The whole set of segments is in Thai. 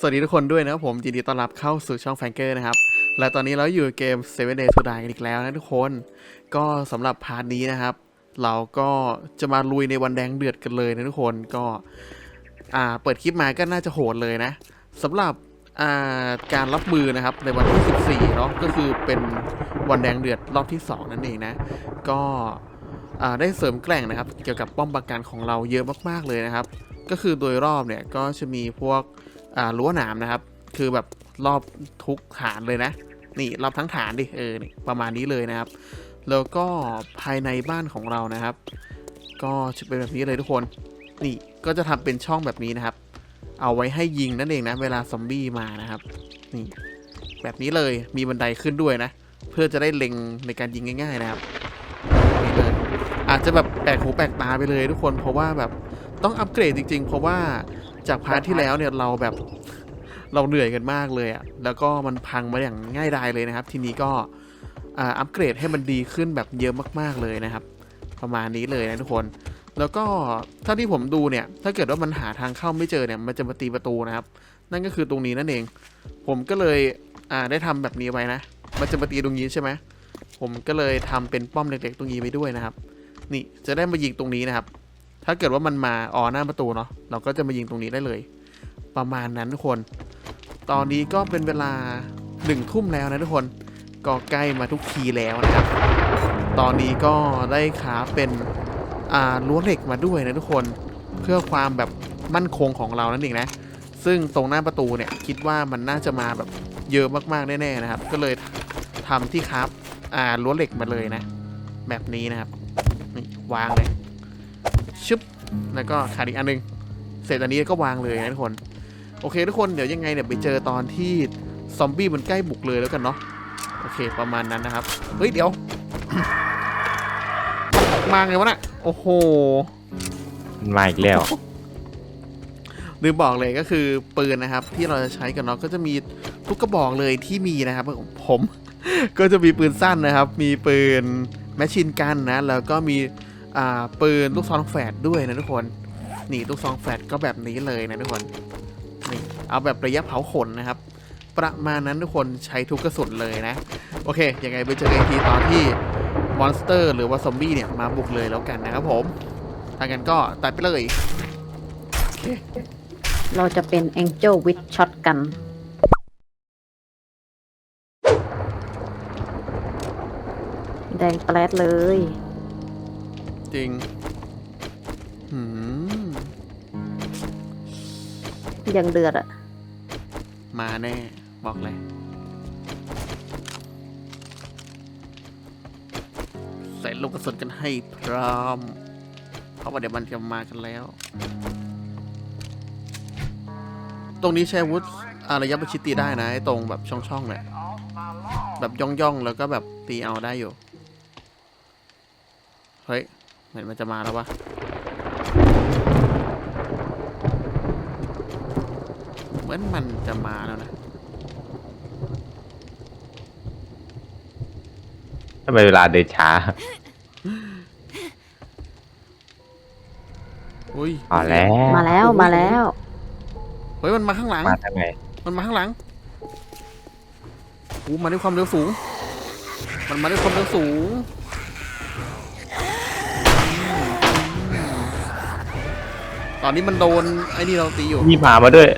สวัสดีทุกคนด้วยนะครับผมยินดีต้อนรับเข้าสู่ช่องแฟงเกอร์นะครับ และตอนนี้เราอยู่เกม 7 Days to Die กันอีกแล้วนะทุกคน ก็สำหรับพาร์ทนี้นะครับ เราก็จะมาลุยในวันแดงเดือดกันเลยนะทุกคนก็อ่าเปิดคลิปมาก็น่าจะโหดเลยนะสำหรับอ่าการรับมือนะครับในวันที่ 14เนาะก็คือเป็นวันแดงเดือดรอบที่ 2 นั่นเองนะ ก็อ่าได้เสริมแกร่งนะครับ เกี่ยวกับป้อมปราการของเราเยอะมากๆเลยนะครับ ก็คือโดยรอบเนี่ยก็จะมีพวก รั้วหนามนะครับ คือแบบรอบทุกฐานเลยนะ นี่รอบทั้งฐานดิเออนี่ประมาณนี้เลยนะครับ แล้วก็ภายในบ้านของเรานะครับ ก็จะเป็นแบบนี้เลยทุกคน นี่ก็จะทำเป็นช่องแบบนี้นะครับ เอาไว้ให้ยิงนั่นเองนะ เวลาซอมบี้มานะครับ นี่แบบนี้เลยมีบันไดขึ้นด้วยนะ เพื่อจะได้เล็งในการยิงง่าย ๆ นะครับนี่เลยอาจจะแบบแปลกหูแปลกตาไปเลยทุกคนเพราะว่าแบบต้องอัปเกรดจริง ๆ เพราะว่า จากพาร์ทที่แล้วเนี่ยเราแบบเราเหนื่อยกันมากเลยอะ่ะแล้วก็มันพังมาอย่างง่ายดายเลยนะครับ ทีนี้ก็อ่าอัปเกรดให้มันดีขึ้นแบบเยอะมากๆเลยนะครับ ประมาณนี้เลยนะทุกคน แล้วก็เท่าที่ผมดูเนี่ย ถ้าเกิดว่ามันหาทางเข้าไม่เจอเนี่ยมันจะมาตีประตูนะครับ นั่นก็คือตรงนี้นั่นเอง ผมก็เลยอ่าได้ทำแบบนี้ไว้นะ มันจะมาตีตรงนี้ใช่ไหมผมก็เลยทำเป็นป้อมเล็กๆตรงนี้ไปด้วยนะครับ นี่จะได้มายิงตรงนี้นะครับ ถ้าเกิดว่ามันมาอ๋อหน้าประตูเนาะเราก็จะมายิงตรงนี้ได้เลย ประมาณนั้นทุกคน ตอนนี้ก็เป็นเวลาหนึ่งทุ่มแล้วนะทุกคนก็ใกล้มาทุกทีแล้วนะครับ ตอนนี้ก็ได้ขาเป็นอ่ารั้วเหล็กมาด้วยนะทุกคนเพื่อความแบบมั่นคงของเรานั่นเองนะ ซึ่งตรงหน้าประตูเนี่ยคิดว่ามันน่าจะมาแบบเยอะมากๆแน่ๆนะครับ ก็เลยทำที่ครับอ่ารั้วเหล็กมาเลยนะ แบบนี้นะครับนี่วางเลย แล้วก็ขาดอีกอันหนึง เสร็จอันนี้ก็วางเลยนะทุกคน โอเคทุกคนเดี๋ยวยังไงเนี่ยไปเจอตอนที่ซอมบี้มันใกล้บุกเลยแล้วกันเนาะ โอเคประมาณนั้นนะครับ เฮ้ยเดี๋ยว มาไงวะน่ะ โอ้โห มันมาอีกแล้ว ลืมบอกเลยก็คือปืนนะครับ ที่เราจะใช้กันเนาะก็จะมีทุกกระบอกเลยที่มีนะครับของผม ก็จะมีปืนสั้นนะครับ มีปืนแมชชีนกันนะ แล้วก็มีอ่า ปืนลูกซองแฝดด้วยนะทุกคน นี่ลูกซองแฝดก็แบบนี้เลยนะทุกคน นี่เอาแบบระยะเผาขนนะครับ ประมาณนั้นทุกคนใช้ทุกกระสุนเลยนะ โอเค ยังไงไปเจอกันทีตอนที่มอนสเตอร์หรือว่าซอมบี้เนี่ยมาบุกเลยแล้วกันนะครับผมถ้างั้นก็ตัดไปเลยโอเคเราจะเป็น Angel with Shotgun แดงแปลดเลย จริงหืมยังเดือดอะมาแน่ บอกเลย ใส่ลูกกระสุนกันให้พร้อม เพราะว่าเดี๋ยวมันจะมากันแล้ว ตรงนี้ใช้อาวุธอาระยะประชิดตีได้นะ ไอ้ตรงแบบช่องๆเนี่ยแบบย่องๆ แล้วก็แบบตีเอาได้อยู่ เฮ้ย เหมือนมันจะมาแล้ววะเหมือนมันจะมาแล้วนะทำไมเวลาเดินช้าอุ้ยอ๋อแล้วมาแล้วมาแล้ว เฮ้ยมันมาข้างหลัง มาทางไหนมันมาข้างหลังอู้มาด้วยความเร็วสูง มันมาด้วยความเร็วสูง ตอนนี้มันโดนไอ้นี่เราตีอยู่มีหมามาด้วย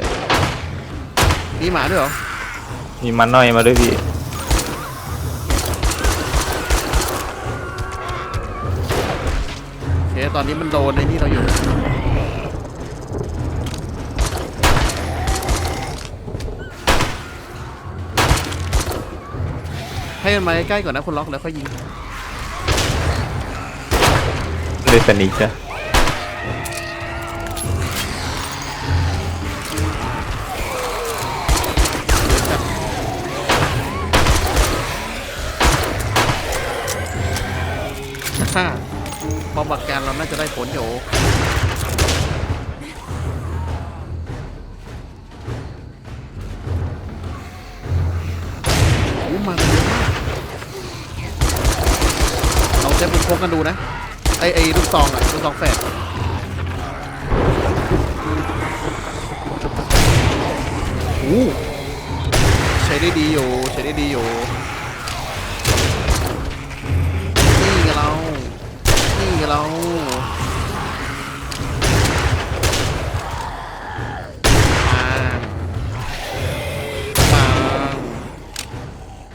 มีหมาด้วยเหรอมีมันน้อยมาด้วยพี่โอเคตอนนี้มันโดนไอ้นี่เราอยู่ ให้มันมาใกล้ๆก่อนนะคนล็อกแล้วค่อยยิง เลยสนิทจ้ะ พอบักแการเราน่าจะได้ผลอยู่โอ้มาเยอะมากเราใช้ปืนพกกันดูนะ ไอไอลูกซองอะลูกซองแฝดโอ้ใช้ได้ดีอยู่ ใช้ได้ดีอยู่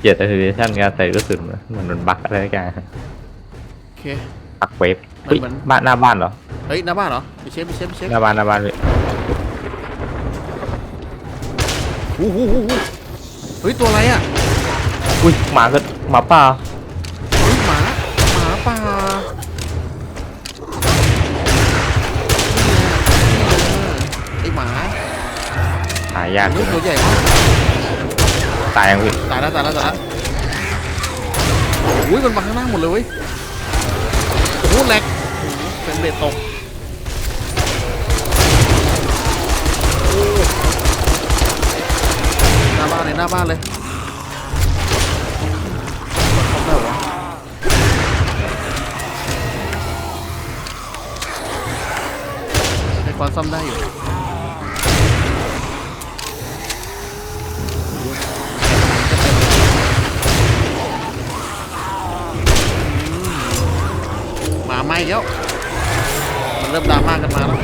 เกียรติเทเลชันการใส่กระสุนเหมือนมันบั๊กอะไรกันโอเค บั๊กเวฟมันเฮ้ยมันบ้านหน้าบ้านเหรอ เฮ้ยหน้าบ้านเหรอไปเช็คไปเช็คไปเช็คหน้าบ้านหน้าบ้านเลยหูหูหูหูเฮ้ยตัวอะไรอะอุ้ยหมาก็หมาป่าเฮ้ยหมาหมาป่าไอหมาหายากเฮ้เลยยตัวใหญ่มาก ตายยังพี่ตายแล้วตายแล้วตายแล้วอุ้ยมันมาข้างหน้าหมดเลยเว้ยโอ้โหแหลกโอ้โหเป็นเบรตกหน้าบ้านเลยหน้าบ้านเลยเข้าได้วะในความซ่อมได้อยู่ มาไหม้แล้วมันเริ่มดราม่ากันมาแล้ว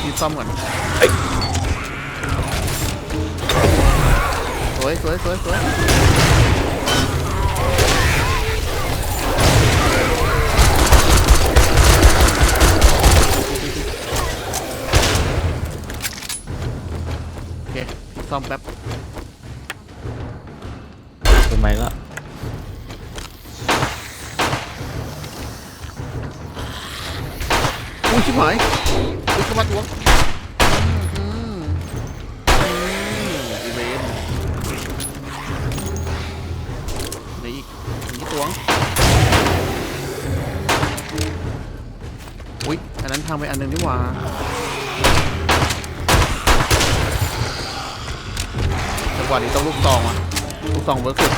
ที่ซ่อมก่อนสวยสวยสวยสวยโอเคพี่ซ่อมแป๊บทำไมก็อุ้ หายอุ้ยเข้ามาตัวงอืมอืมอีเวนไหนอีกอีกตัวงอุ้ยอันนั้นทางไปอันหนึ่งนี่หว่าจังหวะนี้ต้องลูกซองอะลูกซองเวิร์กสุด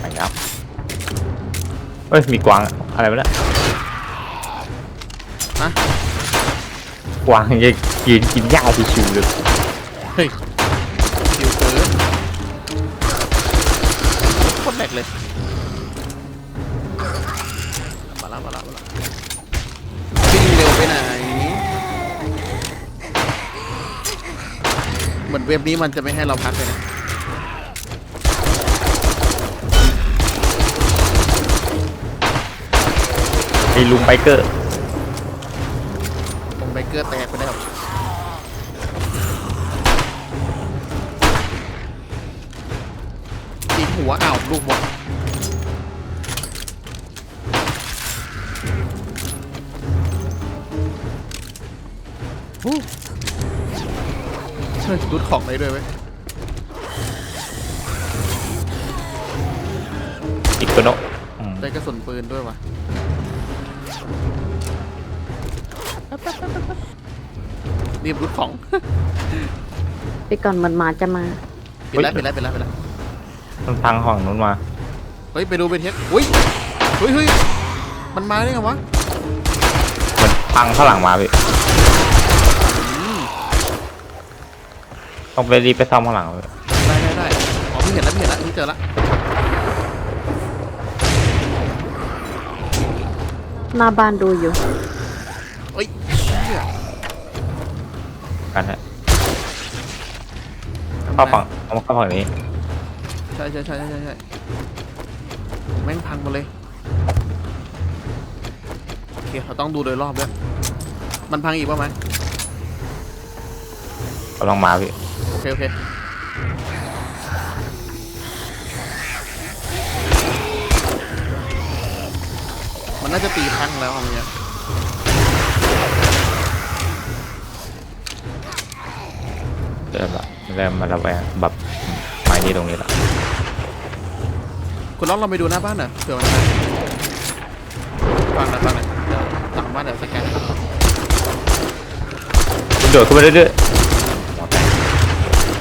ไปครับ เอ้ยมีกวางอะไรวะเนี่ยฮะ กวางยังยืนกินหญ้าชิวๆเลยเฮ้ยคิวเกินโคตรแหลกเลย มาละมาละมาละวิ่งเร็วไปไหน เหมือนเว็บนี้มันจะไม่ให้เราพักเลยนะ ลุงไบเกอร์ตรงไบเกอร์แตกไปแล้วตีหัวอ้าวลูกหมดฮู้เฮ้ยรูดของได้ด้วยเว้ รีบรูดของไปก่อนมันมาจะมาปิดแล้วปิดแล้วปิดแล้วปิดแล้วมันพังห้องนู้นมา เฮ้ยไปดูไปเทสอุ้ยเฮ้ยเฮ้ยมันมาได้ไงวะมันพังข้างหลังมาพี่อืมต้องไปรีบไปซ่อมข้างหลังพี่ได้ได้ได้อ๋อพี่เห็นแล้วพี่เห็นแล้วพี่เจอแล้ว หน้าบ้านดูอยู่ เอ้ยเชี่ยกันฮะเข้าฝั่งเอามาเข้าฝั่งนี้ใช่ใช่ใช่ใช่ใช่ใช่แม่งพังหมาเลย โอเคเราต้องดูโดยรอบด้วย มันพังอีกป่ะไหมกำลังมาพี่ โอเคโอเค มันน่าจะตีพังแล้วเอาเนี้ยเริ่มละเริ่มมาระแวงแบบไม้นี่ตรงนี้ละคุณล็อกเราไปดูหน้าบ้านหน่อยเผื่อมันมาฟังหน่อยฟังหน่อยเดี๋ยวหลังบ้านเดี๋ยวสแกนโดดขึ้นไปเรื่อยๆหัวแตก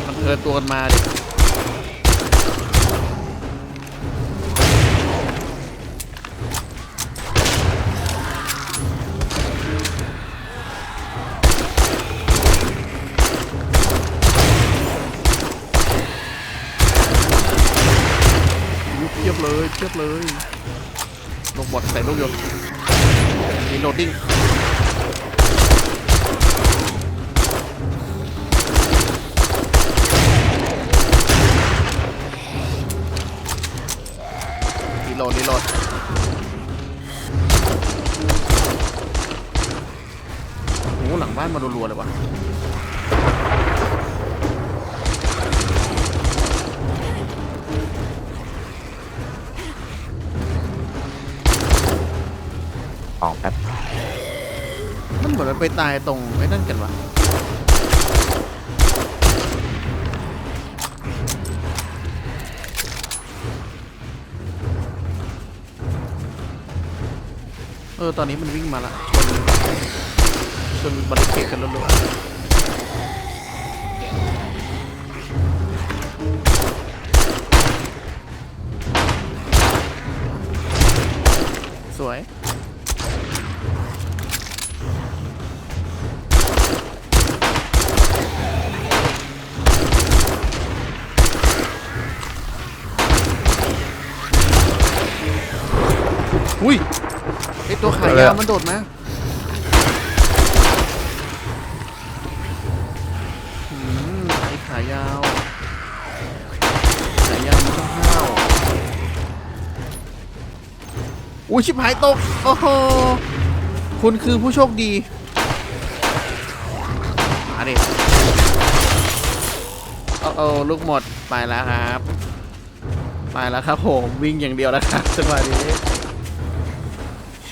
มันเทิร์นตัวกันมาดิ บเลย ลงบอดใส่ลูกโยนมีโหลดดิ้งรีโหลดรีโหลดโอ้หลังบ้านมารัวๆเลยว่ะ ไปตายตรงไอ้นั่นกันวะเออ ตอนนี้มันวิ่งมาละชนชนบริเกตกันรัวๆสวยายาวมันโดดมาอืมไอขายาว ขายาวมันต้องห้าวอุ้ยชิบหายตก โอ้โห คุณคือผู้โชคดีมาดิโอ้โอ้ลูกหมด ไปแล้วครับ ไปแล้วครับผม วิ่งอย่างเดียวแล้วครับจังหวะนี้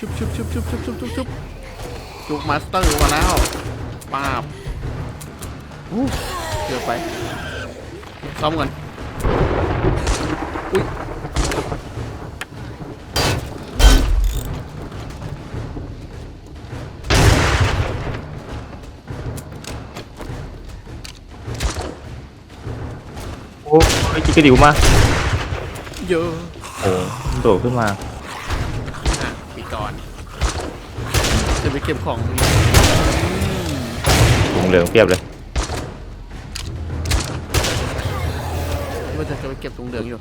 ชุบชุบชุบชุบชุบชุบชุบชุบจุกมาสเตอร์มาแล้วป้าบอู้เกือบไปซ้อมก่อนอุ้ยโอ้ยจิกกระดิวมาเยอะ โอ้โดดขึ้นมา ก็บของถุงเหลืองเพียบเลย ว่าจะจะไปเก็บตรงเหลืองอยู่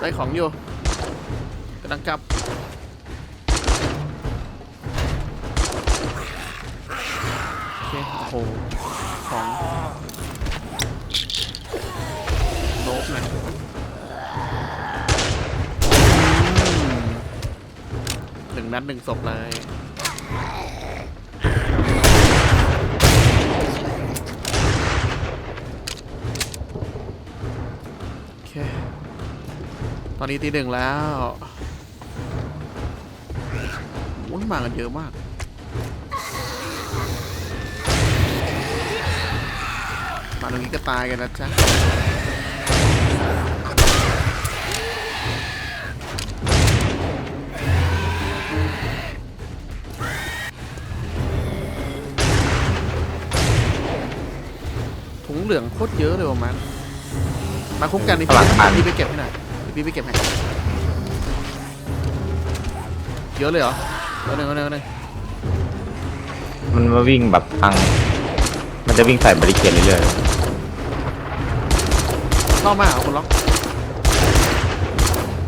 ได้ของอยู่กำลังกลับโอเคโอ้โห หน่อยหนึ่งนัดหนึ่งศพเลยโอเค ตอนนี้ตีหนึ่งแล้วโอ้ยมากันเยอะมากมาตรงนี้ก็ตายกันนะจ๊ะ เหลืองโคตรเยอะเลยว่ะมันมาคุ้มกันนี่พลังงานพี่ไปเก็บให้หน่อยพี่ไปเก็บให้เยอะเลยเหรอเอาหนึ่งเอาหนึ่งเอาหนึ่งมันมาวิ่งแบบทางมันจะวิ่งใส่บริเกตเรื่อยเข้ามาเหรอคนล็อก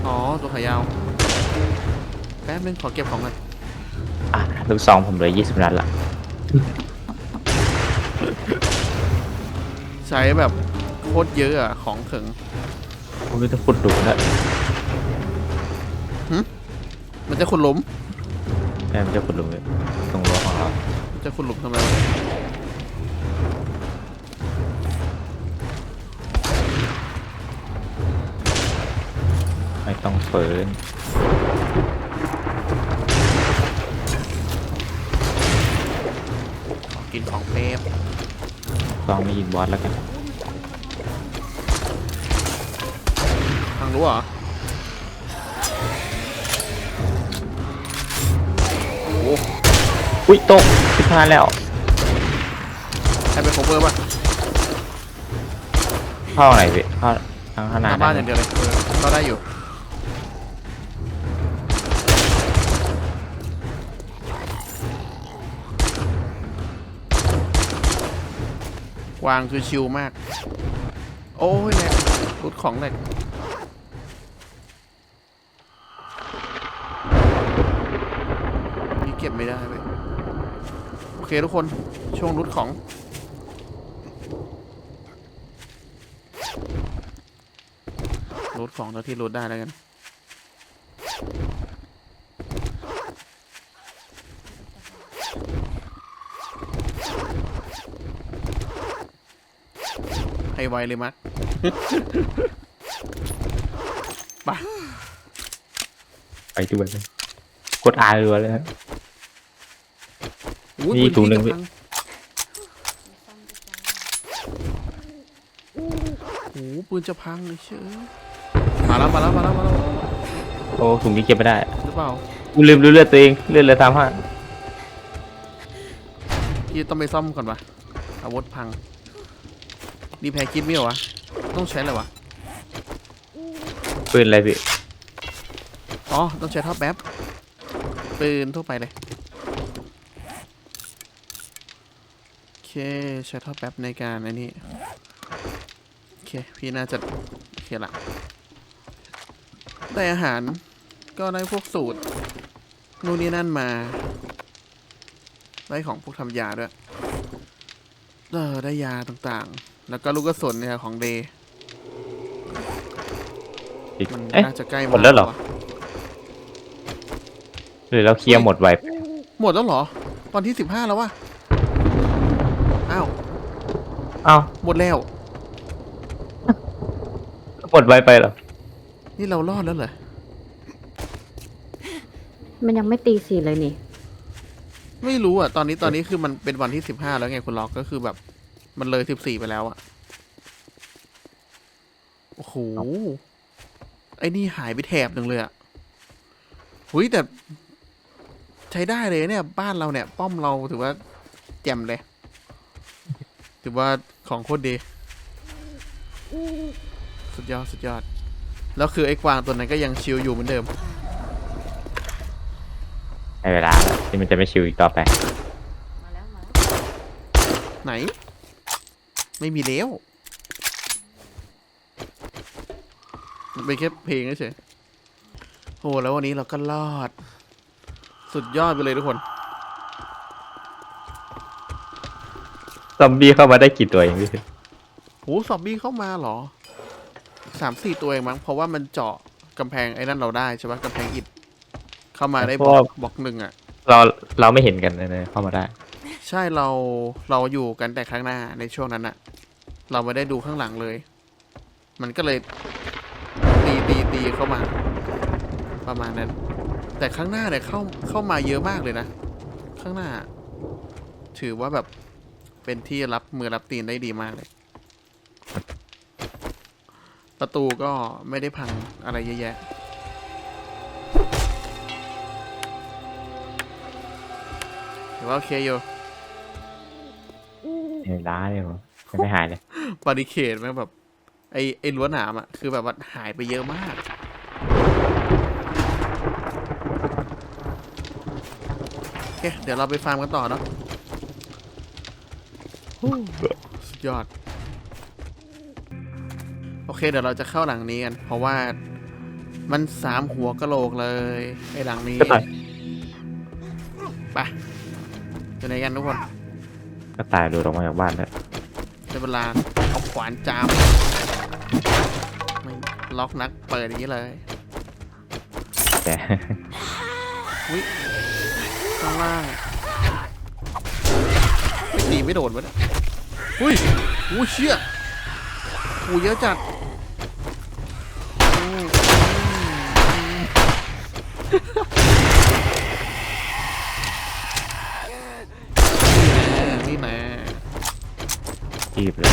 อ๋อ ตัวขายาว แป๊บนึงขอเก็บของก่อนๆอะลูกซองผมเหลือยี่สิบนัดละ ใช้แบบโคตรเยอะอะของถึงผมจะขุดดูแล้วมันจะขุดหลุมแม่มันจะขุดดูเลยตรงรั้วของเรามันจะขุดหลุมทำไมวะเนี่ยไม่ต้องเฟินขอกินของเป๊บ ลองไม่ยินบอสแล้วกันทางรู้เหรอโอ้โหอุ้ยตกสิบห้าแล้วใครเป็นโคเวอร์ป่ะเข้าไหนพี่เข้าทางขหนาน้าดบ้านอย่างเดียวเลยเออก็ได้อยู่ วางคือชิลมาก โอ้ยแหลกรุดของแหลกนี่เก็บไม่ได้เลยโอเคทุกคนช่วงรุดของรูดของเท่าที่รูดได้แล้วกัน ไวเลยมัดไปไปด้วยเลยกดอาร์เลยเลยฮะ อุ้ยนี่ปืถุงหนึ่งพี่พี่จะพัโอ้โหปืนจะพังเลยเชื่อมาแล้วมาแล้วมาแล้วมาแล้วโอ้ถุงนี้เก็บไม่ได้หรือเปล่ากูลืมดูเลือดตัวเองเลือดเหลยตามห้าพี่ต้องไปซ่อมก่อนวะอาวุธพัง นี่แพ้คิดไม่เหรอวะ ต้องใช้อะไรวะ ปืนอะไรพี่อ๋อ ต้องใช้ท่อแป๊บ ปืนทั่วไปเลย โอเค ใช้ท่อแป๊บในการอันนี้ โอเค พี่น่าจะโอเคละ ได้อาหารก็ได้พวกสูตร นู่นนี่นั่นมา ได้ของพวกทำยาด้วย เออได้ยาต่างๆ แล้วก็ลูกกระสุนเนี่ยของเดย์อีกมันเอ๊ะ น่าจะใกล้หมดแล้วเหรอวะหรือเราเคลียร์หมดไวหมดแล้วเหรอ วันที่สิบห้าแล้ววะอ้าวอ้าวหมดแล้ว หมดไวไปเหรอนี่เรารอดแล้วเหรอมันยังไม่ตีสี่เลยนี่ ไม่รู้อะตอนนี้ตอนนี้คือมันเป็นวันที่สิบห้าแล้วไงคุณล็อกก็คือแบบ มันเลยสิบสี่ไปแล้วอะโอ้โห ไอ้นี่หายไปแถบหนึ่งเลยอะหุยแต่ ใช้ได้เลยเนี่ย บ้านเราเนี่ย ป้อมเราถือว่า แจ่มเลย ถือว่าของโคตรดี สุดยอด สุดยอด แล้วคือไอ้กวางตัวนั้นก็ยังชิลอยู่เหมือนเดิมในเวลาแล้วที่มันจะไม่ชิวอีกต่อไปไหน ไม่มีแล้วมันเป็นแค่เพลงเฉยๆโอ้แล้ววันนี้เราก็รอด สุดยอดไปเลยทุกคน ซอมบี้เข้ามาได้กี่ตัวเองพี่โหซอมบี้เข้ามาเหรอสามสี่ตัวเองมั้ง เพราะว่ามันเจาะกำแพงไอ้นั่นเราได้ใช่ปะกำแพงอิฐเข้ามาได้บล็อกบล็อกหนึ่งอะ เราเราไม่เห็นกันเลยเข้ามาได้ ใช่เราเราอยู่กันแต่ข้างหน้าในช่วงนั้นอะเราไม่ได้ดูข้างหลังเลย มันก็เลยตีตีตีเข้ามา ประมาณนั้น แต่ข้างหน้าเนี่ยเข้าเข้ามาเยอะมากเลยนะ ข้างหน้า ถือว่าแบบเป็นที่รับมือรับตีนได้ดีมากเลย ประตูก็ไม่ได้พังอะไรเยอะแยะถือว่าโอเคอยู่ เห็นร้ายเลยผมยังไม่หายเลยบาริเคดแม่งแบบ ไอไอรั้วหนามอะคือแบบว่าหายไปเยอะมาก โอเค เดี๋ยวเราไปฟาร์มกันต่อเนาะฮู้สุดยอด โอเค เดี๋ยวเราจะเข้าหลังนี้กัน เพราะว่ามันสามหัวกะโหลกเลยไอหลังนี้ก็ตายไปอยู่ไหนกันทุกคน ก็ตายดูออกมาจากบ้านแล้วในเวลาเอาขวานจามไม่ล็อกนักเปิดอย่างนี้เลยแต่ อุ้ยข้างล่างไม่ตีไม่โดนวะเนี่ยอุ้ยอุ้ยเชี่ยอู้เยอะจัดอืมนี่แน่ ทีบเลย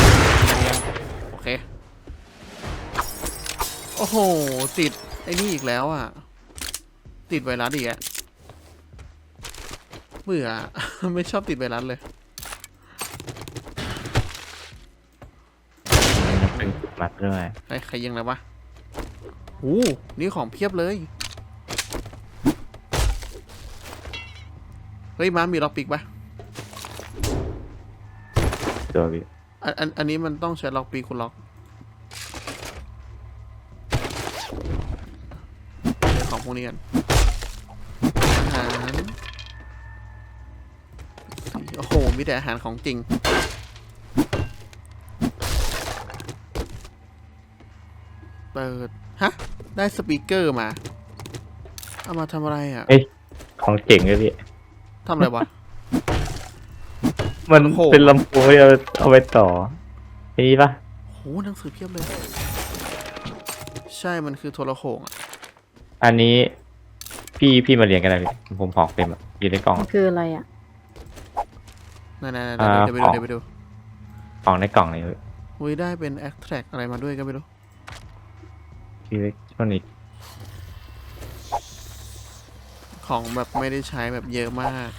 โอเค โอ้โห ติด ไอ้นี่อีกแล้วอะ ติดไวรัสอีกอะเบื่อ ไม่ชอบติดไวรัสเลย เป็นมัดด้วยใครใครยิงแล้ววะโอ้นี่ของเพียบเลย เฮ้ย มามีล็อกปิกปะตัวพี่ อันอันอันนี้มันต้องใช้ล็อกปีคุณล็อกเดี๋ยวของพวกนี้กันอาหารโอ้โห มีแต่อาหารของจริง เปิด ฮะ ได้สปีกเกอร์มา เอามาทำอะไรอะเอ้ยของเจ๋งเลยพี่ทำอะไรวะ มันโอ้โห เป็นลำโพงที่เอาเอาไปต่อไอ้นี่ปะโหหนังสือเพียบเลย ใช่มันคือโทรโขงอะอันนี้พี่พี่มาเรียนกันได้พี่ผมของเต็มอะอยู่ในกล่อง มันคืออะไรอะ นั่นๆๆอ่า เดี๋ยวไปดูของเดี๋ยวไปดูของในกล่องเลยพี่อุ้ยได้เป็น extract อะไรมาด้วยก็ไม่รู้อิเล็กทรอนิกส์ของแบบไม่ได้ใช้แบบเยอะมาก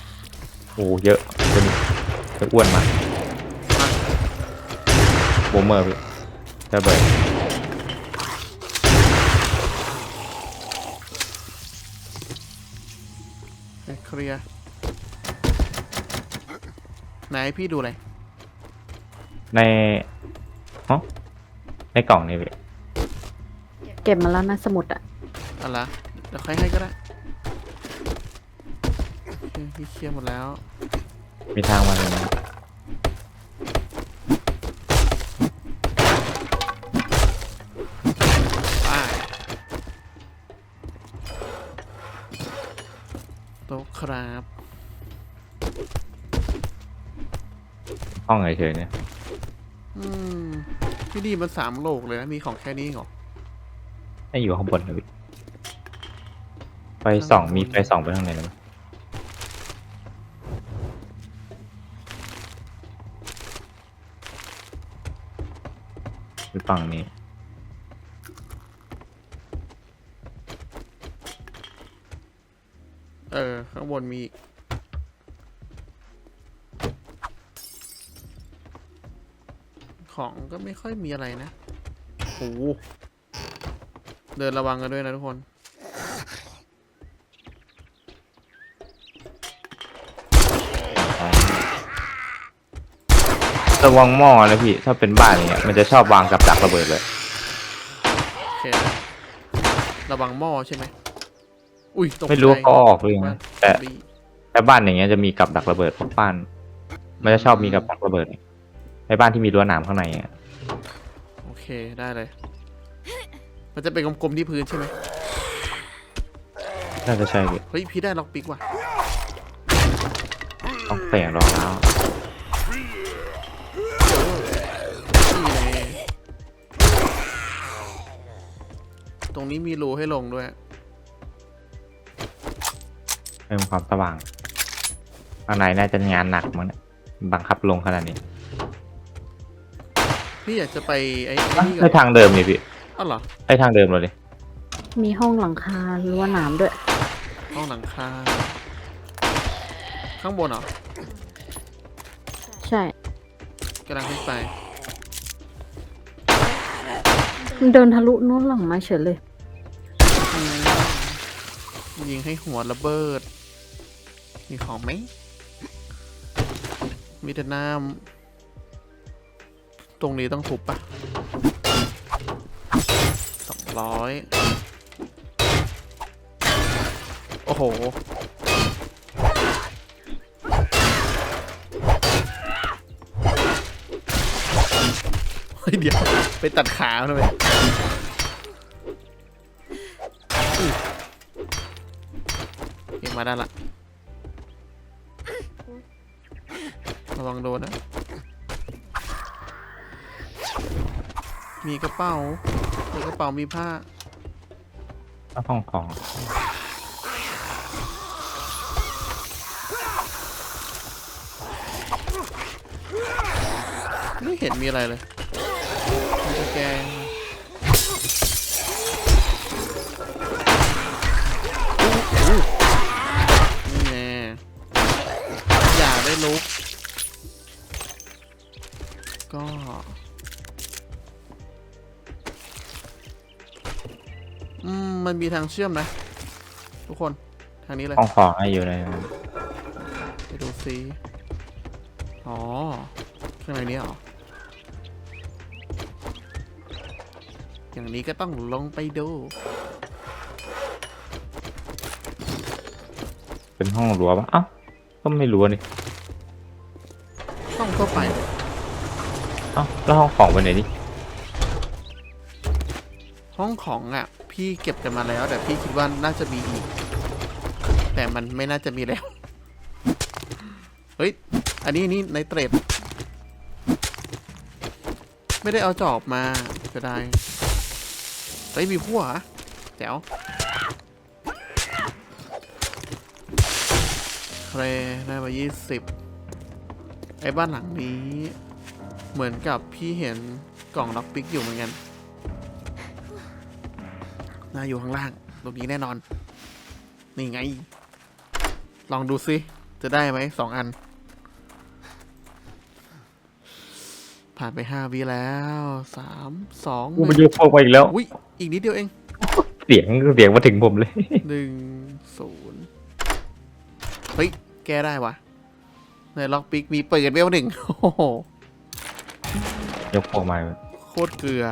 โอ้เยอะเป็น จะอ้วนมากโบเมอร์พี่ระเบิดเอ้ยเคลียร์ไหนพี่ดูอะไรในฮะในกล่องนี่พี่เก็บมาแล้วนะสมุดอะอะไรเดี๋ยวใครให้ก็ได้โอเคพี่เคลียร์หมดแล้ว มีทางมาเลยนะ ห้องเฉยๆเนี่ยอืมพี่ดีมันสามโลกเลยนะมีของแค่นี้เหรอ ให้อยู่ข้างบนเลยพี่ไฟส่องมีไฟส่องไปข้างในเลยคือฝั่งนี้เออ ข้างบนมีอีก ของก็ไม่ค่อยมีอะไรนะโอ้โหเดินระวังกันด้วยนะทุกคน ระวังหม้อนะพี่ ถ้าเป็นบ้านอย่างเงี้ย มันจะชอบวางกับดักระเบิดเลย โอเคนะระวังหม้อใช่ไหมอุ้ยตกไม่รู้ใจเขาออกหรือยังนะแต่ซอมบี้แต่บ้านอย่างเงี้ยจะมีกับดักระเบิดพวกบ้าน มันจะชอบมีกับดักระเบิด ในบ้านที่มีรั้วหนามข้างในอะโอเคได้เลย มันจะเป็นกลมๆที่พื้นใช่ไหมน่าจะใช่พี่เฮ้ยพี่ได้ล็อกปิกว่ะต้องเปลี่ยนรองเท้านี่เลยตรงนี้มีรูให้ลงด้วย เพิ่มความสว่างข้างในน่าจะงานหนักมั้งเนี่ยบังคับลงขนาดนี้ พี่อยากจะไปไอ้ไอ้นี่ก่ให้อนทางเดิมเลยพี่อ้าวเหรอให้ทางเดิมเลยดิมีห้องหลังคารั้วหนามด้วย ห้องหลังคาข้างบนเหรอใช่ กำลังขึ้นไปมันเดินทะลุนู้นหลังมาเฉยเลย อืมยิงให้หัวระเบิด มีของไหมมีแต่น้ำ ตรงนี้ต้องทุบปะสองร้อยโอ้โหเฮ้ยเดี๋ยว ไปตัดขาทำไมเก็บมาได้ละ ระวังโดนนะ มีกระเป๋า มีกระเป๋า มีผ้าห้องของไม่เห็นมีอะไรเลย มีตะแกรงอู้อู้นี่แน่อย่าได้ลุก ก็ มันมีทางเชื่อมนะ ทุกคนทางนี้เลยห้องของให้อยู่เลยไปดูซีอ๋อข้างในนี้เหรออย่างนี้ก็ต้องลงไปดูเป็นห้องรั้วปะอ้าก็ไม่รั้วนี่ห้องทั่วไปอ้าแล้วห้องของไปไหนนี่ ห้องของอะ พี่เก็บกันมาแล้ว แต่พี่คิดว่าน่าจะมีอีก แต่มันไม่น่าจะมีแล้ว เฮ้ย อันนี้นี่ในเตรดไม่ได้เอาจอบมาจะได้เฮ้ยมีพวกเหรอแจ๋วเครได้มายี่สิบไอ้บ้านหลังนี้ เหมือนกับพี่เห็นกล่องล็อกปิกอยู่เหมือนกัน น่าอยู่ข้างล่าง ตรงนี้แน่นอน นี่ไง ลองดูซิ จะได้ไหมสองอัน ผ่านไปห้าวิแล้วสามสองกูไปยกพวกไปอีกแล้ว อุ้ยอีกนิดเดียวเองเสียงเสียงมาถึงผมเลย หนึ่งศูนย์เฮ้ย แก้ได้วะในล็อกปิกมีเปิดเวลหนึ่งโอ้โห ยกพวกมาโคตรเกลือ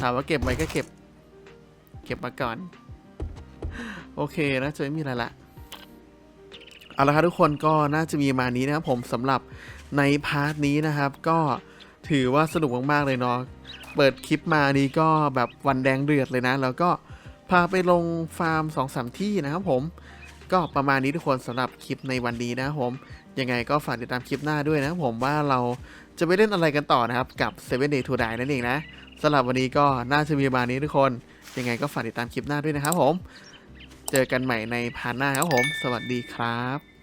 ถามว่าเก็บไหมก็เก็บ เก็บมาก่อน โอเคนะจะไม่มีอะไรละเอาละครับทุกคนก็น่าจะมีมานี้นะครับผมสำหรับในพาร์ทนี้นะครับ ก็ถือว่าสนุกมากๆเลยเนาะเปิดคลิปมานี้ก็แบบวันแดงเดือดเลยนะ แล้วก็พาไปลงฟาร์ม2อสามที่นะครับผม ก็ประมาณนี้ทุกคนสำหรับคลิปในวันนี้นะครับผมยังไงก็ฝากติดตามคลิปหน้าด้วยนะครับผมว่าเราจะไปเล่นอะไรกันต่อนะครับ กับ 7 Day to Die นั่นเองนะสำหรับวันนี้ก็น่าจะมีประมาณนี้ทุกคน ยังไงก็ฝากติดตามคลิปหน้าด้วยนะครับผม เจอกันใหม่ในพาร์ทหน้าครับผม สวัสดีครับ